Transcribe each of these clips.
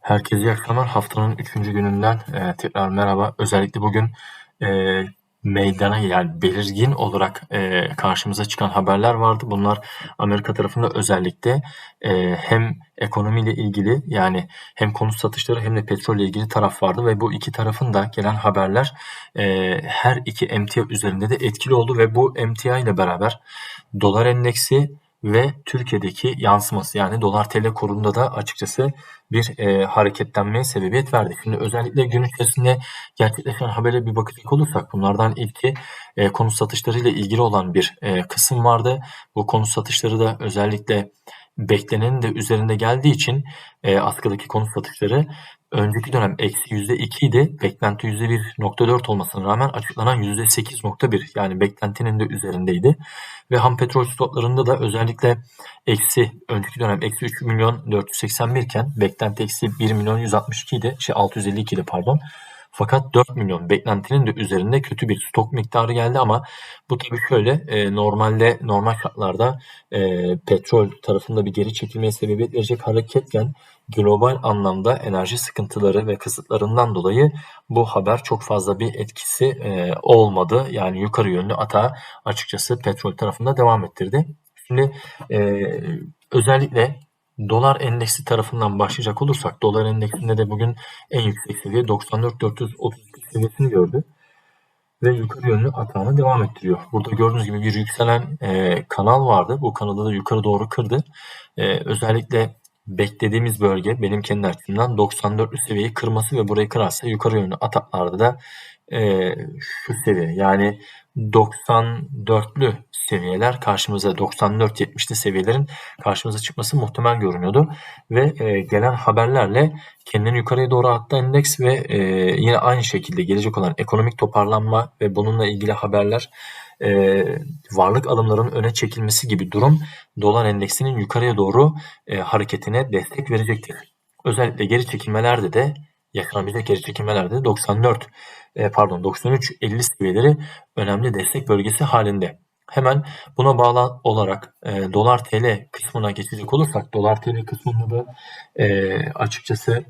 Herkese iyi akşamlar. Haftanın üçüncü gününden e, tekrar merhaba. Özellikle bugün e, meydana yani belirgin olarak e, karşımıza çıkan haberler vardı. Bunlar Amerika tarafında özellikle e, hem ekonomiyle ilgili yani hem konut satışları hem de petrolle ilgili taraf vardı ve bu iki tarafın da gelen haberler e, her iki emtia üzerinde de etkili oldu ve bu emtia ile beraber dolar endeksi ve Türkiye'deki yansıması yani dolar TL kurunda da açıkçası bir e, hareketlenmeye sebebiyet verdi. Şimdi özellikle gün içerisinde gerçekleşen habere bir bakacak olursak bunlardan ilki e, konut satışları ile ilgili olan bir e, kısım vardı. Bu konut satışları da özellikle beklenenin de üzerinde geldiği için e, askıdaki konut satışları önceki dönem eksi %2 idi. Beklenti %1.4 olmasına rağmen açıklanan %8.1 yani beklentinin de üzerindeydi. Ve ham petrol stoklarında da özellikle eksi önceki dönem eksi 3 milyon 481 iken beklenti eksi 1 milyon 162 idi. Şey 652 idi pardon. Fakat 4 milyon beklentinin de üzerinde kötü bir stok miktarı geldi ama bu tabii şöyle e, normalde normal şartlarda e, petrol tarafında bir geri çekilmeye sebebiyet verecek hareketken global anlamda enerji sıkıntıları ve kısıtlarından dolayı bu haber çok fazla bir etkisi e, olmadı. Yani yukarı yönlü ata açıkçası petrol tarafında devam ettirdi. Şimdi e, özellikle Dolar endeksi tarafından başlayacak olursak dolar endeksinde de bugün en yüksek seviye 94.432 seviyesini gördü. Ve yukarı yönlü atağını devam ettiriyor. Burada gördüğünüz gibi bir yükselen e, kanal vardı. Bu kanalı da yukarı doğru kırdı. E, özellikle beklediğimiz bölge benim kendi açımdan 94'lü seviyeyi kırması ve burayı kırarsa yukarı yönlü ataklarda da e, şu seviye yani 94'lü seviyeler karşımıza 94-70'li seviyelerin karşımıza çıkması muhtemel görünüyordu. Ve e, gelen haberlerle kendini yukarıya doğru attı endeks ve e, yine aynı şekilde gelecek olan ekonomik toparlanma ve bununla ilgili haberler e, varlık alımlarının öne çekilmesi gibi durum dolar endeksinin yukarıya doğru e, hareketine destek verecektir. Özellikle geri çekilmelerde de yaşanabilecek geri çekilmelerde 94 e, pardon 93-50 seviyeleri önemli destek bölgesi halinde. Hemen buna bağlı olarak e, dolar TL kısmına geçecek olursak dolar TL kısmında da e, açıkçası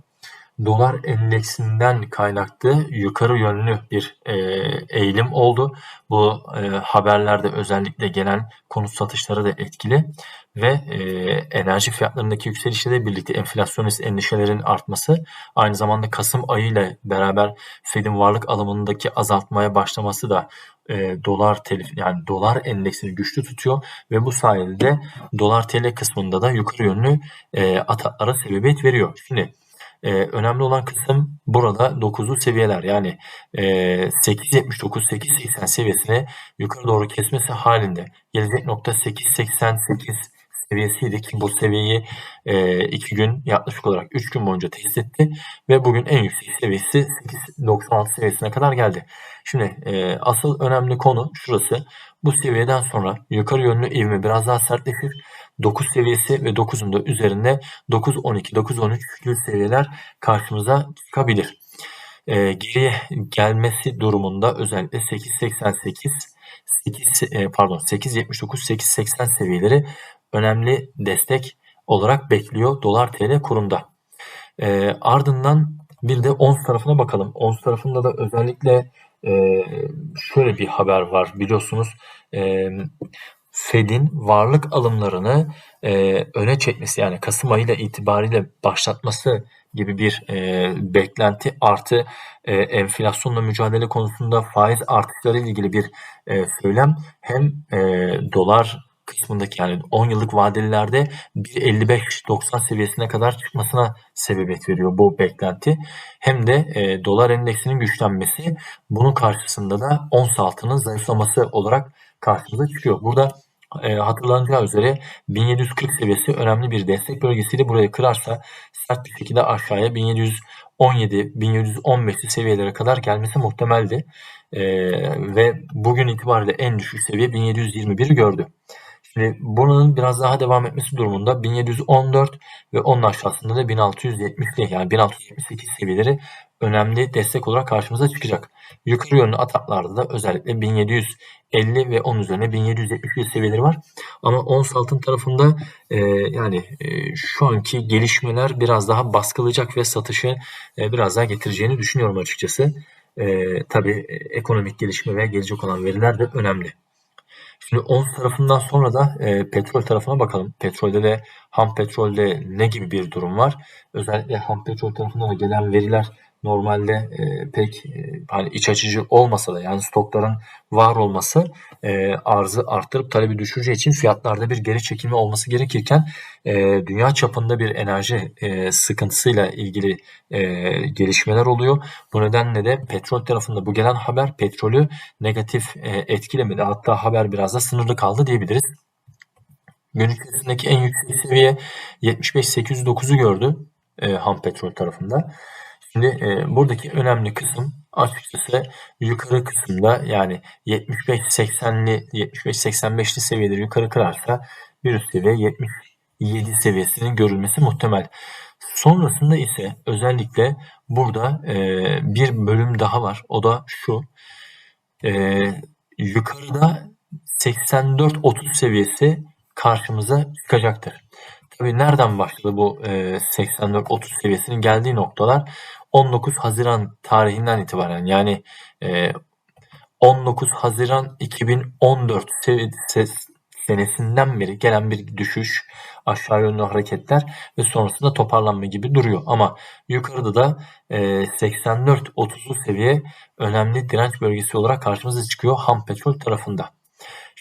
dolar endeksinden kaynaklı yukarı yönlü bir e, eğilim oldu. Bu e, haberlerde özellikle gelen konut satışları da etkili ve e, enerji fiyatlarındaki yükselişle birlikte enflasyonist endişelerin artması aynı zamanda Kasım ayı ile beraber Fed'in varlık alımındaki azaltmaya başlaması da e, dolar telif yani dolar endeksini güçlü tutuyor ve bu sayede dolar TL kısmında da yukarı yönlü e, ataklara sebebiyet veriyor. Şimdi e, önemli olan kısım burada 9'lu seviyeler yani e, 8.79-8.80 seviyesine yukarı doğru kesmesi halinde gelecek nokta 8.88 seviyesiydi ki bu seviyeyi 2 e, gün yaklaşık olarak 3 gün boyunca test etti ve bugün en yüksek seviyesi 8.96 seviyesine kadar geldi. Şimdi e, asıl önemli konu şurası. Bu seviyeden sonra yukarı yönlü ivme biraz daha sertleşir 9 seviyesi ve 9'un da üzerinde 9-12, 9-13 seviyeler karşımıza çıkabilir. E, geriye gelmesi durumunda özellikle 8.88 8 e, pardon 8.79 8.80 seviyeleri önemli destek olarak bekliyor dolar TL kurunda. E, ardından bir de ons tarafına bakalım. Ons tarafında da özellikle e, şöyle bir haber var biliyorsunuz. E, Fed'in varlık alımlarını e, öne çekmesi yani Kasım ayıyla itibariyle başlatması gibi bir e, beklenti artı e, enflasyonla mücadele konusunda faiz artışları ile ilgili bir e, söylem hem e, dolar kısmındaki yani 10 yıllık vadelilerde 1.55-90 seviyesine kadar çıkmasına sebebiyet veriyor bu beklenti. Hem de e, dolar endeksinin güçlenmesi bunun karşısında da ons altının zayıflaması olarak karşımıza çıkıyor. Burada e, hatırlanacağı üzere 1740 seviyesi önemli bir destek bölgesiydi. Burayı kırarsa sert bir şekilde aşağıya 1717 1715 seviyelere kadar gelmesi muhtemeldi. E, ve bugün itibariyle en düşük seviye 1721'i gördü. Şimdi bunun biraz daha devam etmesi durumunda 1714 ve onun aşağısında da 1670 yani 1678 seviyeleri önemli destek olarak karşımıza çıkacak. Yukarı yönlü ataklarda da özellikle 1750 ve 10 üzerine 1771 seviyeleri var. Ama ons altın tarafında e, yani e, şu anki gelişmeler biraz daha baskılayacak ve satışı e, biraz daha getireceğini düşünüyorum açıkçası. E, tabii e, ekonomik gelişme ve gelecek olan veriler de önemli. Şimdi ons tarafından sonra da e, petrol tarafına bakalım. Petrolde de ham petrolde ne gibi bir durum var? Özellikle ham petrol tarafında da gelen veriler normalde e, pek e, hani iç açıcı olmasa da yani stokların var olması e, arzı arttırıp talebi düşüreceği için fiyatlarda bir geri çekilme olması gerekirken e, dünya çapında bir enerji e, sıkıntısıyla ilgili e, gelişmeler oluyor. Bu nedenle de petrol tarafında bu gelen haber petrolü negatif e, etkilemedi. Hatta haber biraz da sınırlı kaldı diyebiliriz. Gün içerisindeki en yüksek seviye 75-809'u gördü e, ham petrol tarafında. Şimdi e, buradaki önemli kısım açıkçası yukarı kısımda yani 75-80'li 75-85'li seviyeleri yukarı kırarsa bir üst seviye 77 seviyesinin görülmesi muhtemel. Sonrasında ise özellikle burada e, bir bölüm daha var. O da şu. E, yukarıda 84-30 seviyesi karşımıza çıkacaktır. Tabii nereden başladı bu e, 84-30 seviyesinin geldiği noktalar 19 Haziran tarihinden itibaren yani e, 19 Haziran 2014 senesinden beri gelen bir düşüş, aşağı yönlü hareketler ve sonrasında toparlanma gibi duruyor. Ama yukarıda da e, 84-30'lu seviye önemli direnç bölgesi olarak karşımıza çıkıyor ham petrol tarafında.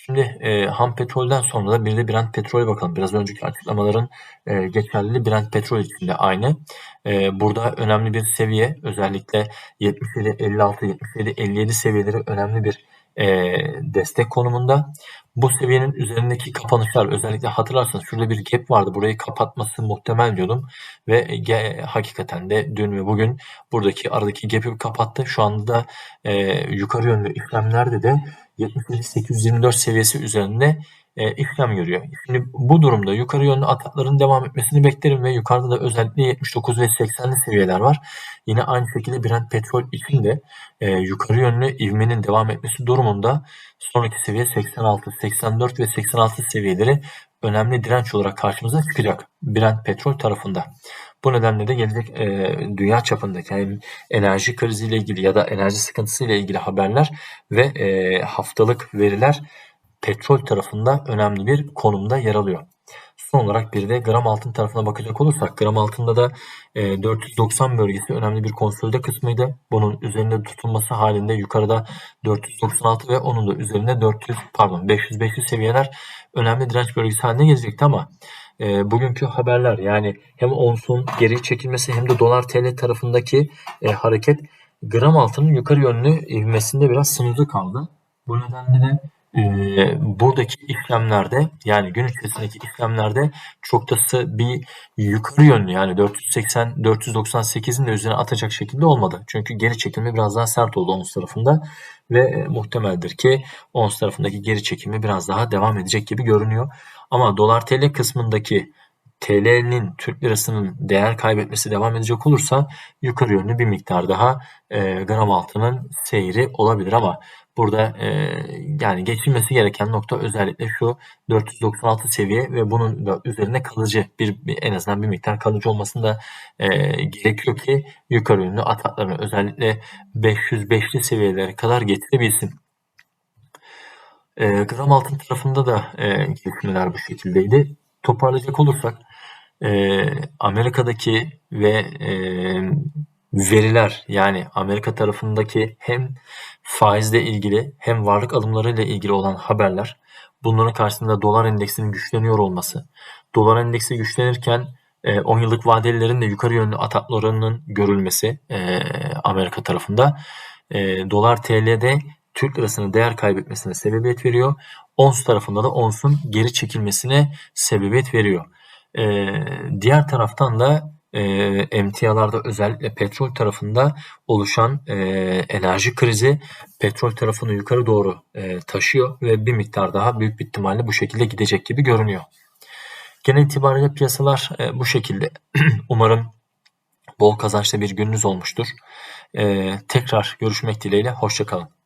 Şimdi e, ham petrolden sonra da bir de Brent petrole bakalım. Biraz önceki açıklamaların e, geçerliliği Brent petrol için de aynı. E, burada önemli bir seviye özellikle 77, 56, 77, 57 seviyeleri önemli bir e, destek konumunda. Bu seviyenin üzerindeki kapanışlar özellikle hatırlarsanız şurada bir gap vardı. Burayı kapatması muhtemel diyordum. Ve e, hakikaten de dün ve bugün buradaki aradaki gap'i kapattı. Şu anda da e, yukarı yönlü işlemlerde de 7824 seviyesi üzerinde e, işlem görüyor. Şimdi bu durumda yukarı yönlü atakların devam etmesini beklerim ve yukarıda da özellikle 79 ve 80'li seviyeler var. Yine aynı şekilde Brent petrol için de e, yukarı yönlü ivmenin devam etmesi durumunda sonraki seviye 86, 84 ve 86 seviyeleri önemli direnç olarak karşımıza çıkacak Brent petrol tarafında. Bu nedenle de gelecek e, dünya çapındaki yani enerji kriziyle ilgili ya da enerji sıkıntısıyla ilgili haberler ve e, haftalık veriler petrol tarafında önemli bir konumda yer alıyor. Son olarak bir de gram altın tarafına bakacak olursak gram altında da e, 490 bölgesi önemli bir konsolide kısmıydı. Bunun üzerinde tutulması halinde yukarıda 496 ve onun da üzerinde 400 pardon 500 500 seviyeler önemli direnç bölgesi haline gelecekti ama e, bugünkü haberler yani hem onsun geri çekilmesi hem de dolar TL tarafındaki e, hareket gram altının yukarı yönlü ivmesinde biraz sınırlı kaldı. Bu nedenle de e, buradaki işlemlerde yani gün içerisindeki işlemlerde çok da bir yukarı yönlü yani 480 498'in de üzerine atacak şekilde olmadı. Çünkü geri çekilme biraz daha sert oldu ons tarafında ve e, muhtemeldir ki ons tarafındaki geri çekilme biraz daha devam edecek gibi görünüyor. Ama dolar TL kısmındaki TL'nin Türk lirasının değer kaybetmesi devam edecek olursa yukarı yönlü bir miktar daha e, gram altının seyri olabilir ama burada e, yani geçilmesi gereken nokta özellikle şu 496 seviye ve bunun da üzerine kalıcı bir, bir en azından bir miktar kalıcı olmasını da e, gerekiyor ki yukarı yönlü ataklarını özellikle 505'li seviyelere kadar getirebilsin. E, gram altın tarafında da e, gelişmeler bu şekildeydi. Toparlayacak olursak e, Amerika'daki ve e, veriler yani Amerika tarafındaki hem faizle ilgili hem varlık alımlarıyla ilgili olan haberler bunların karşısında dolar endeksinin güçleniyor olması. Dolar endeksi güçlenirken 10 yıllık vadelilerin de yukarı yönlü ataklarının görülmesi Amerika tarafında dolar TL'de Türk lirasının değer kaybetmesine sebebiyet veriyor. Ons tarafında da onsun geri çekilmesine sebebiyet veriyor. Ee, diğer taraftan da e, emtialarda özellikle petrol tarafında oluşan e, enerji krizi petrol tarafını yukarı doğru e, taşıyor ve bir miktar daha büyük bir ihtimalle bu şekilde gidecek gibi görünüyor. Genel itibariyle piyasalar e, bu şekilde. Umarım bol kazançlı bir gününüz olmuştur. Ee, tekrar görüşmek dileğiyle. Hoşçakalın.